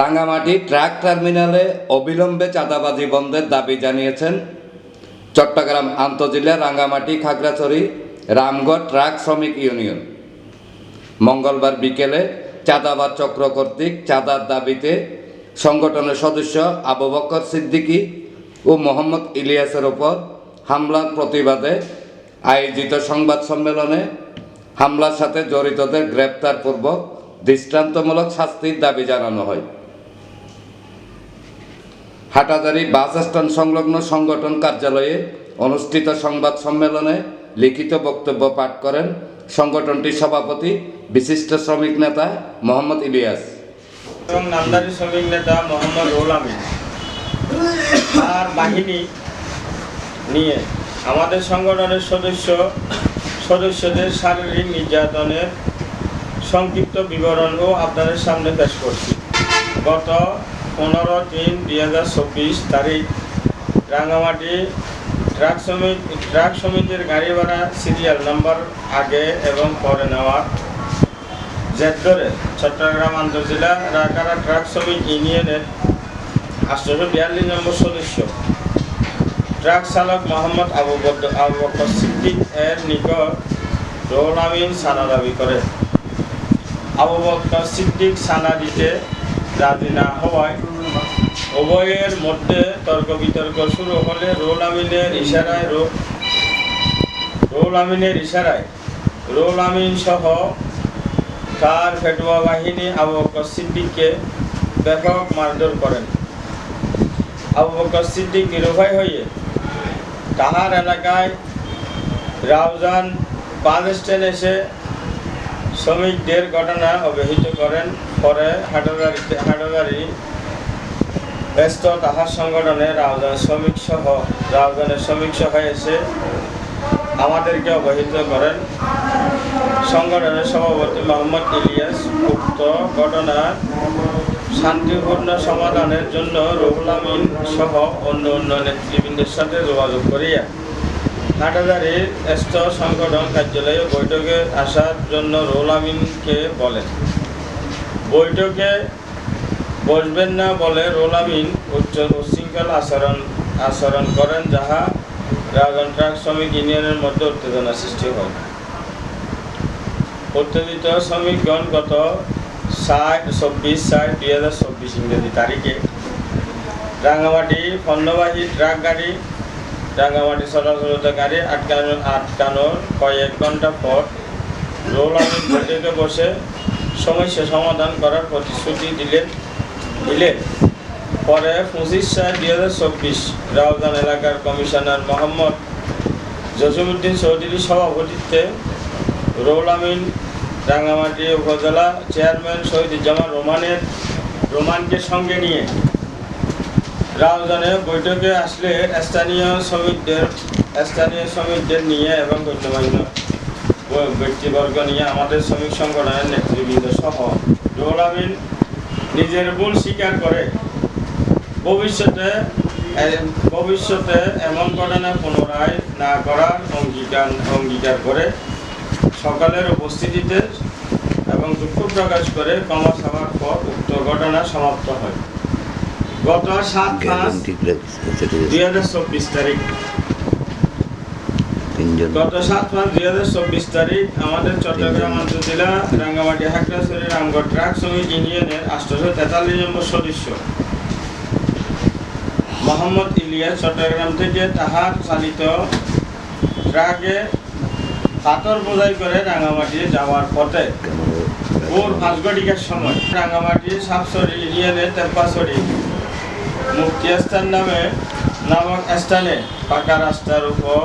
Rangamati truck টার্মিনালে অবিলম্বে চাঁদাবাজি বন্ধের দাবি জানিয়েছেন চট্টগ্রাম আন্তজেলা রাঙ্গামাটি খাগড়াছড়ি রামগড় ট্রাক শ্রমিক ইউনিয়ন। মঙ্গলবার বিকেলে চাঁদাবাদ চক্র কর্তৃক চাঁদার দাবিতে সংগঠনের সদস্য আবু বকর সিদ্দিকী ও মোহাম্মদ ইলিয়াসের ওপর হামলার প্রতিবাদে আয়োজিত সংবাদ সম্মেলনে হামলার সাথে জড়িতদের গ্রেপ্তারপূর্বক দৃষ্টান্তমূলক শাস্তির দাবি জানানো হয়। হাটাজারি বাস স্ট্যান্ড সংলগ্ন সংগঠন কার্যালয়ে অনুষ্ঠিত সংবাদ সম্মেলনে লিখিত বক্তব্য পাঠ করেন সংগঠনটির সভাপতি বিশিষ্ট শ্রমিক নেতা মোহাম্মদ ইলিয়াস। এবং নামদারি শ্রমিক নেতা মোহাম্মদ রুল আমিন। বাহিনী নিয়ে আমাদের সংগঠনের সদস্য, সদস্যদের শারীরিক নির্যাতনের সংক্ষিপ্ত বিবরণও আপনাদের সামনে পেশ করছি। গত পনেরো তিন দুই হাজার চব্বিশ তারিখ। রাঙামাটি ট্রাক শ্রমিক ট্রাক সমিতির গাড়ি ভাড়া সিরিয়াল নাম্বার আগে এবং পরে নেওয়ার জেদ চট্টগ্রাম আন্তজেলা রাকারা ট্রাক শ্রমিক ইউনিয়নের আটশোশো বিয়াল্লিশ নম্বর সদস্য। ট্রাক চালক মোহাম্মদ আবু বকর আবু বকর সিদ্দিক এর নিকট রোল আমিন সানা দাবি করে। আবু বকর সিদ্দিক সানা দিতে রাজি না হওয়ায় উভয়ের মধ্যে তর্ক বিতর্ক শুরু হলে রোল আমিনের ইশারায় রোল আমিনের ইশারায় রোল আমিন সহ তার ফেটুয়া বাহিনী আবু বকর সিদ্দিককে ব্যাপক মারধর করেন। আবু বকর সিদ্দিক নিরুভয় হয়ে তাহার এলাকায় রাউজান বাস স্ট্যান্ড এসে শ্রমিকদের ঘটনা অবহিত করেন। পরে হাটাগাড়িতে হাটাগাড়ি ব্যস্ত তাহার সংগঠনে রাউজান শ্রমিক সহ রাউজানের শ্রমিক সহ এসে আমাদেরকে অবহিত করেন। সংগঠনের সভাপতি মোহাম্মদ ইলিয়াস উক্ত ঘটনার শান্তিপূর্ণ সমাধানের জন্য রুহুল আমিন সহ অন্য অন্য নেতৃবৃন্দের সাথে যোগাযোগ করিয়া হাটাজারির স্থ সংগঠন কার্যালয়ে বৈঠকে আসার জন্য রুহুল আমিনকে বলেন। বৈঠকে বসবেন না বলে রুহুল আমিন উচ্চ উচ্ছৃঙ্খল আচরণ আচরণ করেন যাহা রাজন ট্রাক শ্রমিক ইউনিয়নের মধ্যে উত্তেজনা সৃষ্টি হয়। উত্তেজিত শ্রমিকগণ গত ষাট, চব্বিশ ষাট, দুই হাজার চব্বিশ ইংরেজি তারিখে রাঙ্গামাটি পণ্যবাহী ট্রাক গাড়ি রাঙ্গামাটি চলাচলত গাড়ি আটকানো আটকানোর কয়েক ঘণ্টা পর রোল বৈঠকে বসে সমস্যা সমাধান করার প্রতিশ্রুতি দিলেন দিলেন। পরে পঁচিশ সাত দুই হাজার চব্বিশ রাউজান এলাকার কমিশনার মোহাম্মদ জসিমুদ্দিন চৌধুরীর সভাপতিত্বে রৌল আমিন রাঙ্গামাটি উপজেলা চেয়ারম্যান শহীদুজ্জামান রোমানের, রোমানকে সঙ্গে নিয়ে রাউজানে বৈঠকে আসলে স্থানীয় শ্রমিকদের স্থানীয় শ্রমিকদের নিয়ে এবং গণ্যমান্য ব্যক্তিবর্গ নিয়ে আমাদের শ্রমিক সংগঠনের নেতৃবৃন্দ সহ রৌল আমিন নিজের ভুল স্বীকার করে ভবিষ্যতে ভবিষ্যতে এমন ঘটনা পুনরায় না করার অঙ্গীকার অঙ্গীকার করে সকালের উপস্থিতিতে এবং দুঃখ প্রকাশ করে ক্ষমা চাওয়ার পর উক্ত ঘটনা সমাপ্ত হয়। গত সাত পাঁচ দুই হাজার চব্বিশ তারিখ তিনজন। গত সাত পাঁচ দুই হাজার চব্বিশ তারিখ আমাদের চট্টগ্রাম আন্তজেলা রাঙ্গামাটি হাকড়াছড়ি রামগড় ট্রাক শ্রমিক ইউনিয়নের আটশোশো তেতাল্লিশ নম্বর সদস্য। মোহাম্মদ ইলিয়াস চট্টগ্রাম থেকে তাহার চালিত ট্রাকে পাথর বোঝাই করে রাঙ্গামাটি যাওয়ার পথে। ভোর পাঁচ ঘটিকার সময় রাঙ্গামাটি সাপসরি ইউনিয়নের তেপ্পাছড়ি মুক্তিয়াস্থান নামে নামক স্থানে পাকা রাস্তার উপর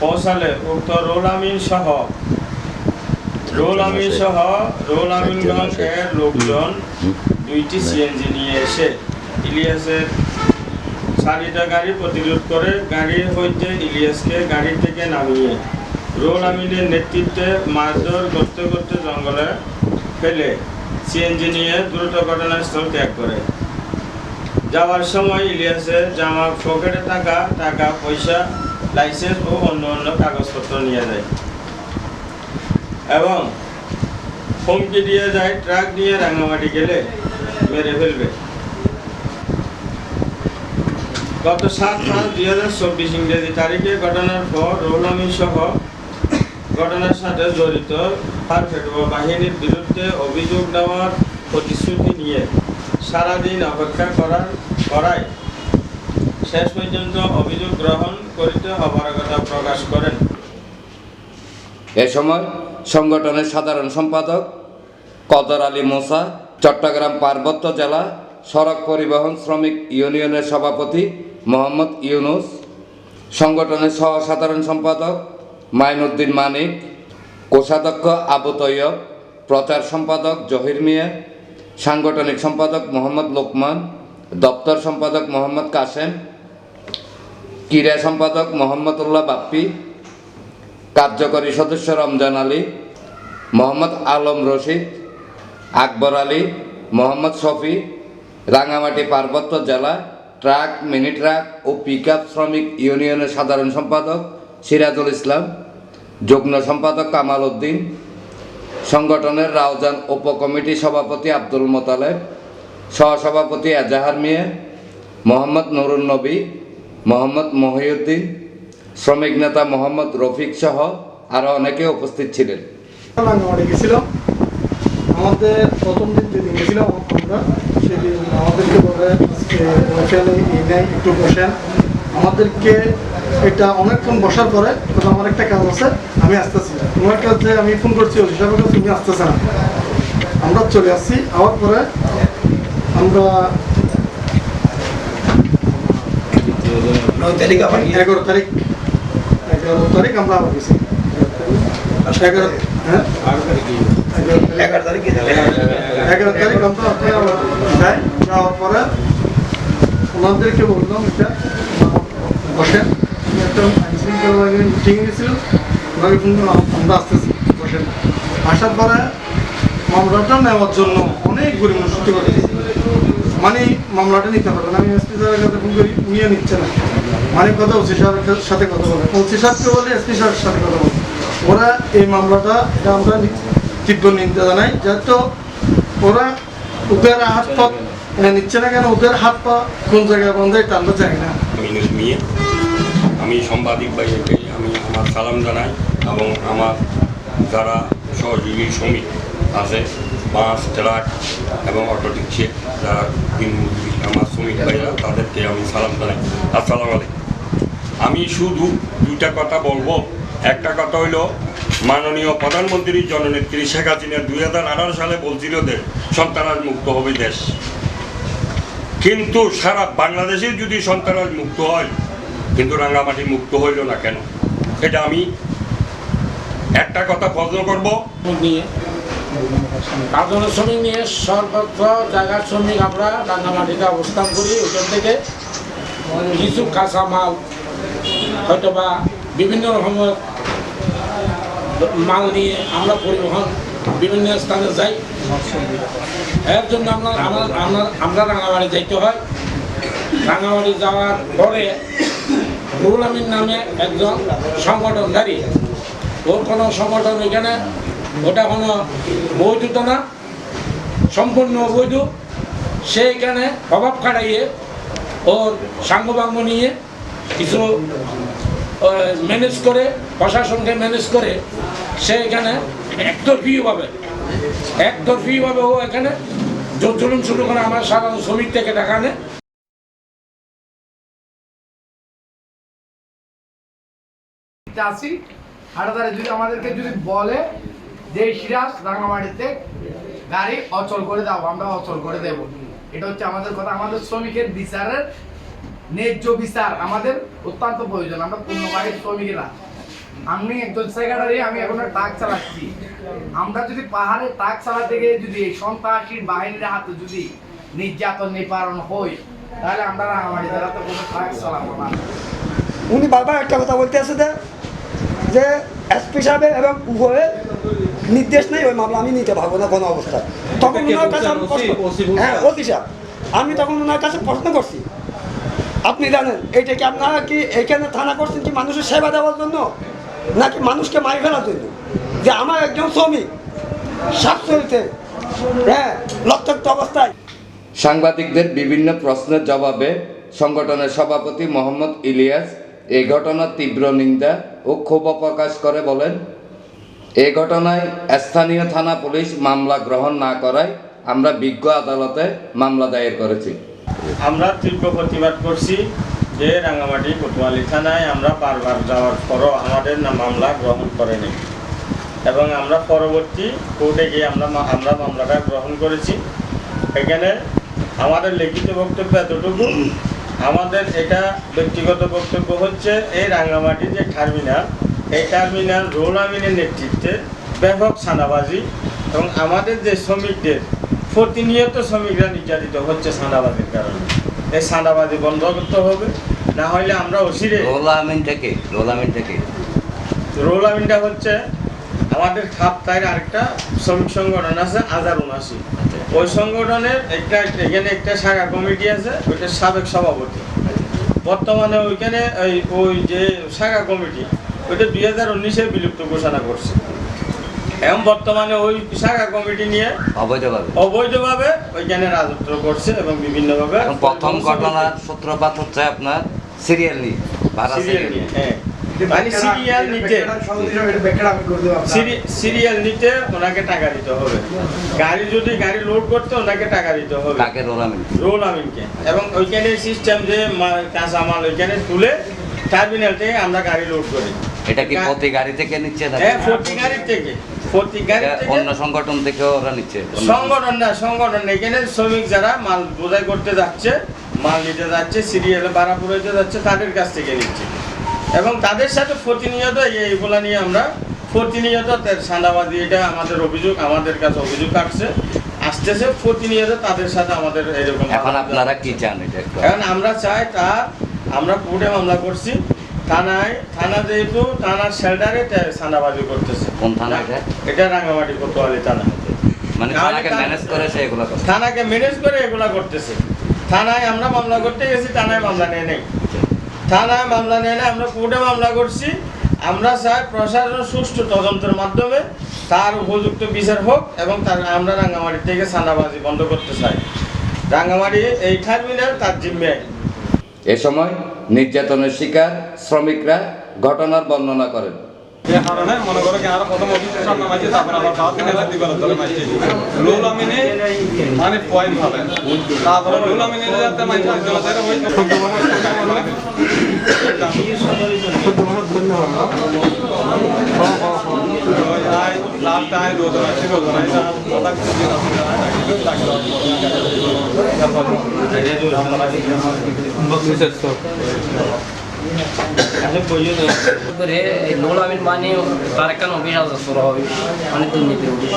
পৌঁছালে উক্ত রোল আমিন সহ রোল আমিন সহ রোল আমিনগঞ্জ এর লোকজন দুইটি সিএনজি নিয়ে এসে ইলিয়াসের চারিটা গাড়ি প্রতিরোধ করে গাড়ি হইতে ইলিয়াসকে গাড়ি থেকে নামিয়ে রোল আমিনের নেতৃত্বে মারধর করতে করতে জঙ্গলে ফেলে সিএনজি নিয়ে দ্রুত ঘটনাস্থল ত্যাগ করে। যাওয়ার সময় ইলিয়াসের জামা পকেটে থাকা টাকা পয়সা লাইসেন্স ও অন্য অন্য কাগজপত্র নিয়ে যায়। এবং হুমকি দিয়ে যায়, ট্রাক নিয়ে রাঙামাটি গেলে মেরে ফেলবে। গত সাত পাঁচ দুই হাজার চব্বিশ ইংরেজি তারিখে ঘটনার পর রুহুল আমিন সহ ঘটনার সাথে জড়িত তার ফেটুয়া বাহিনীর বিরুদ্ধে অভিযোগ নেওয়ার প্রতিশ্রুতি নিয়ে সারাদিন অপেক্ষা করার করায়। শেষ পর্যন্ত অভিযোগ গ্রহণ করিতে অপারগতা প্রকাশ করেন। এ সময় সংগঠনের সাধারণ সম্পাদক কদর আলী মোসা, চট্টগ্রাম পার্বত্য জেলা সড়ক পরিবহন শ্রমিক ইউনিয়নের সভাপতি মোহাম্মদ ইউনুস, সংগঠনের সহ সাধারণ সম্পাদক মাইনুদ্দিন মানিক, কোষাধ্যক্ষ আবু তৈয়ব, প্রচার সম্পাদক জহির মিয়া, সাংগঠনিক সম্পাদক মোহাম্মদ লোকমান, দপ্তর সম্পাদক মোহাম্মদ কাসেম ক্রীড়া সম্পাদক মোহাম্মদুল্লাহ বাপ্পি, কার্যকরী সদস্য রমজান আলী, মোহাম্মদ আলম রশিদ, আকবর আলী, মোহাম্মদ শফি, রাঙামাটি পার্বত্য জেলা, ট্রাক, মিনি ট্রাক ও পিকআপ শ্রমিক ইউনিয়নের সাধারণ সম্পাদক সিরাজুল ইসলাম, যুগ্ম সম্পাদক কামাল উদ্দিন, সংগঠনের রাউজান উপকমিটি সভাপতি আব্দুল মোতালেব, সহসভাপতি এজাহার মিয়া, মোহাম্মদ নুরুন নবী মোহাম্মদ মহিউদ্দিন, শ্রমিক নেতা মোহাম্মদ রফিক সহ আরও অনেকে উপস্থিত ছিলেন। গেছিলাম আমাদের প্রথম দিন যেদিন গেছিলাম আমরা, সেদিন আমাদেরকে বলে, আজকে বসেন এই নেই, একটু বসেন। আমাদেরকে এটা অনেকক্ষণ বসার পরে আমার একটা কাজ আছে, আমি আসতেছি। তোমার কাছে আমি ফোন করছি, ওই হিসাবে তুমি আসতেছে না। আমরা চলে আসছি, আবার পরে আমরা এগারো তারিখ। এগারো তারিখ আমরা আবার গেছি। এগারো হ্যাঁ? এগারো তারিখ। এগারো তারিখ আমরা ওখানে আবার যাই যাওয়ার পরে ওনাদেরকে বললাম এটা বসেন। একটা আইনশৃঙ্খলা মিটিং গেছিল ওনাকে ফোন করলাম, আমরা আসতেছি বসেন। আসার পরে মামলাটা নেওয়ার জন্য অনেক গরিব সত্যি কথা মানে মামলাটা নিতে পারবেন আমি এসপি স্যারের কাছে ফোন করি, উনিও নিচ্ছে না। মানে কথা ওসি সাহেবের সাথে কথা বলে। ওসি সাহেবকে বলে, এসপি সাহেবের সাথে কথা বলে। ওরা এই মামলাটা, এটা আমরা নি- তীব্র নিন্দা জানাই। যেহেতু ওরা ওদের হাত পা মানে নিচ্ছে না কেন? ওদের হাত পা কোন জায়গায় বন্ধ এটা আমরা না। আমি সাংবাদিক ভাইকে, আমি আমার সালাম জানাই এবং আমার যারা সহযোগী শ্রমিক আছে বাস, ট্রাক এবং অটো রিক্সে যারা আমার শ্রমিক ভাইরা, তাদেরকে আমি সালাম জানাই। আসসালামু আলাইকুম। আমি শুধু দুইটা কথা বলব। একটা কথা হইল, মাননীয় প্রধানমন্ত্রী জননেত্রী শেখ হাসিনা দুই হাজার আঠারো সালে বলছিল যে সন্তানাজ মুক্ত হবে দেশ। কিন্তু সারা বাংলাদেশে যদি সন্তানাজ মুক্ত হয়, কিন্তু রাঙ্গামাটি মুক্ত হইল না কেন? এটা আমি একটা কথা প্রশ্ন করব। নিয়ে। কার্যকর শ্রমিক নিয়ে সর্বত্র জায়গার শ্রমিক আমরা রাঙ্গামাটিতে অবস্থান করি ওইখান থেকে কিছু কাঁচা মাল হয়তো বা বিভিন্ন রকমের মাল নিয়ে আমরা পরিবহন বিভিন্ন স্থানে যাই। এর জন্য আমরা আমরা আমরা আমরা রাঙামাটি যাইতে হয়। রাঙামাটি যাওয়ার পরে আমিন নামে একজন সংগঠনকারী ওর কোনো সংগঠন এখানে ওটা কোনো বৈধ না, সম্পূর্ণ অবৈধ সে এখানে প্রভাব খাটাইয়ে ওর সাঙ্গবাঙ্গ নিয়ে কিছু ম্যানেজ করে, প্রশাসনকে ম্যানেজ করে সে এখানে একতরফিভাবে একতরফিভাবে ও এখানে জোর জুলুম শুরু করে আমার সাধারণ শ্রমিক থেকে টাকা নেয়। চাষি হাটাদারে যদি আমাদেরকে যদি বলে যে সিরাজ রাঙামাটিতে গাড়ি অচল করে দাও, আমরা অচল করে দেব। এটা হচ্ছে আমাদের কথা, আমাদের শ্রমিকের বিচারের ন্যায্য বিচার, আমাদের অত্যন্ত প্রয়োজন, আমরা পূর্ণবাহী শ্রমিকেরা। আমি একজন সেক্রেটারি আমি এখন ট্রাক চালাচ্ছি। আমরা যদি পাহাড়ে ট্রাক চালাতে গিয়ে যদি সন্ত্রাসীর বাহিনীর হাতে যদি নির্যাতন নিবারণ হই তাহলে আমরা রাঙামাটি জেলাতে কোনো ট্রাক চালাবো না। উনি বারবার একটা কথা বলতে যে যে এসপি সাহেবের এবং উভয়ের নির্দেশ নেই ওই মামলা আমি নিতে পারব না কোনো অবস্থায়। তখন ওনার কাছে আমি হ্যাঁ ওসি সাহেব আমি তখন ওনার কাছে প্রশ্ন করছি। আপনি জানেন এইটা কি আপনারা কি এখানে থানা করছেন কি মানুষের সেবা দেওয়ার জন্য? নাকি মানুষকে মারি ফেলার জন্য? যে আমার একজন শ্রমিক সাতশোতে হ্যাঁ লক্ষ্যাক্ত অবস্থায়। সাংবাদিকদের বিভিন্ন প্রশ্নের জবাবে সংগঠনের সভাপতি মোহাম্মদ ইলিয়াস এই ঘটনার তীব্র নিন্দা ও ক্ষোভ প্রকাশ করে বলেন এই ঘটনায় স্থানীয় থানা পুলিশ মামলা গ্রহণ না করায় আমরা বিজ্ঞ আদালতে মামলা দায়ের করেছি। আমরা তীব্র প্রতিবাদ করছি যে রাঙামাটি কোতোয়ালি থানায় আমরা বারবার যাওয়ার পরও আমাদের না মামলা গ্রহণ করেনি। এবং আমরা পরবর্তী কোর্টে গিয়ে আমরা আমরা মামলাটা গ্রহণ করেছি। এখানে আমাদের লিখিত বক্তব্য এতটুকু। আমাদের এটা ব্যক্তিগত বক্তব্য হচ্ছে, এই রাঙ্গামাটি যে টার্মিনাল এই টার্মিনাল রোল আমিনের নেতৃত্বে ব্যাপক সানাবাজি এবং আমাদের যে শ্রমিকদের প্রতিনিয়ত শ্রমিকরা নির্যাতিত হচ্ছে সান্দাবাজির কারণে। এই সান্দাবাজি বন্ধ করতে হবে না হলে আমরা অসিরে রোলা আমিন থেকে রোলা আমিন থেকে। রোল আমিনটা হচ্ছে আমাদের খাপতায়ের আরেকটা শ্রমিক সংগঠন আছে আজার উনাশি ওই সংগঠনের একটা এখানে একটা শাখা কমিটি আছে ওইটা সাবেক সভাপতি। বর্তমানে ওইখানে ওই ওই যে শাখা কমিটি ওইটা দুই হাজার উনিশে বিলুপ্ত ঘোষণা করছে। এবং বর্তমানে ওই শাখা কমিটি নিয়ে অবৈধভাবে। অবৈধভাবে ওইখানে রাজত্ব করছে এবং বিভিন্নভাবে প্রথম ঘটনার সূত্রপাত হচ্ছে আপনার সিরিয়াল নিয়ে ভাড়া সিরিয়াল নিয়ে হ্যাঁ। মানে সিরিয়াল নিতে সিরিয়াল নিতে ওনাকে টাকা দিতে হবে। গাড়ি যদি গাড়ি লোড করতে ওনাকে টাকা দিতে হবে। রোল আমিনকে এবং ওইখানে সিস্টেম যে ওইখানে তুলে টার্মিনাল থেকে আমরা গাড়ি লোড করি। এটা কি প্রতি গাড়ি থেকে নিচ্ছে নাকি? হ্যাঁ প্রতি গাড়ির থেকে। প্রতি গাড়ি থেকে অন্য সংগঠন থেকে ওরা নিচ্ছে। সংগঠন না সংগঠন না। এখানে শ্রমিক যারা মাল বোঝাই করতে যাচ্ছে মাল নিতে যাচ্ছে সিরিয়ালে ভাড়া পুরাইতে যাচ্ছে তাদের কাছ থেকে নিচ্ছে। এবং তাদের সাথে প্রতিনিয়ত এই- এইগুলা নিয়ে আমরা প্রতিনিয়ত তার সান্দাবাদি এটা আমাদের অভিযোগ আমাদের কাছে অভিযোগ আসছে। আসতেছে প্রতিনিয়ত তাদের সাথে আমাদের এরকম এখন আপনারা কি চান এটা এখন আমরা চাই তার আমরা কোর্টে মামলা করছি। থানায় থানা যেহেতু থানার শেল্টারে সান্দাবাজি করতেছে। কোন থানা এটা? এটা রাঙ্গামাটি কোতোয়ালি থানা। মানে থানাকে ম্যানেজ করেছে এগুলো থানাকে ম্যানেজ করে এগুলা করতেছে। থানায় আমরা মামলা করতে গেছি থানায় মামলা নেয় নেই। থানায় মামলা নেয় না আমরা কোর্টে মামলা করছি। আমরা চাই প্রশাসন সুষ্ঠু তদন্তের মাধ্যমে তার উপযুক্ত বিচার হোক এবং তার আমরা রাঙ্গামাটি থেকে সান্দাবাজি বন্ধ করতে চাই। রাঙ্গামাটি এই টার্মিনাল তার জিম্মে এ সময় নির্যাতনের শিকার শ্রমিকরা ঘটনার বর্ণনা করেন। যে কারণে মনে করো কি আরও প্রথম সামনে মাঝে তারপর দিবার মাঝে রুল মানে পয়েন্ট হবে। তারপরে রুল আমিনে যাতে মাঝে মাঝে তারা ওই সত্য লাস্ট আয় দো জন আছে দো জন আছে করে এই লোল আমিন মানে তার একটা আছে শুরু হবে মানে দুর্নীতি অফিস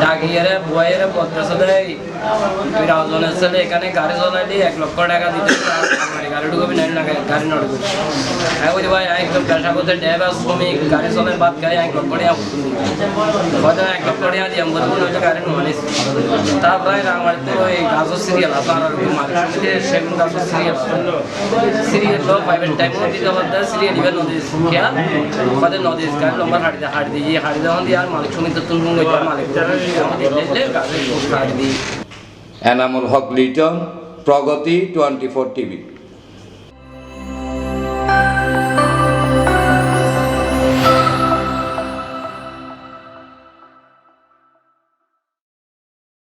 ডাকিয়ারে বয়ের বদলেছে দেয় বিরাজনের ছেলে এখানে গাড়ি চালাইলে, এক লক্ষ টাকা দিতে গাড়ি ঢুকবি হ্যাঁ ড্রাইভার শ্রমিক গাড়ি চালাই বাদ গায়ে এক এক লক্ষ টাকা দিয়ে আমি বলব, নয়তো তো ওই গাছের সিরিয়াল আছে সেগুন গাছের সিরিয়াল সিরিয়াল লোক পাইবেন টাইম সিরিয়াল ইভেন নদী খেয়া। আমাদের নদী গাড়ি, লম্বা দিয়ে, হাড়ি দিয়ে, হাড়ি দেওয়া দিয়ে আর মালিক সমিতি মালিক Enamul Haque Liton Pragati twenty four TV.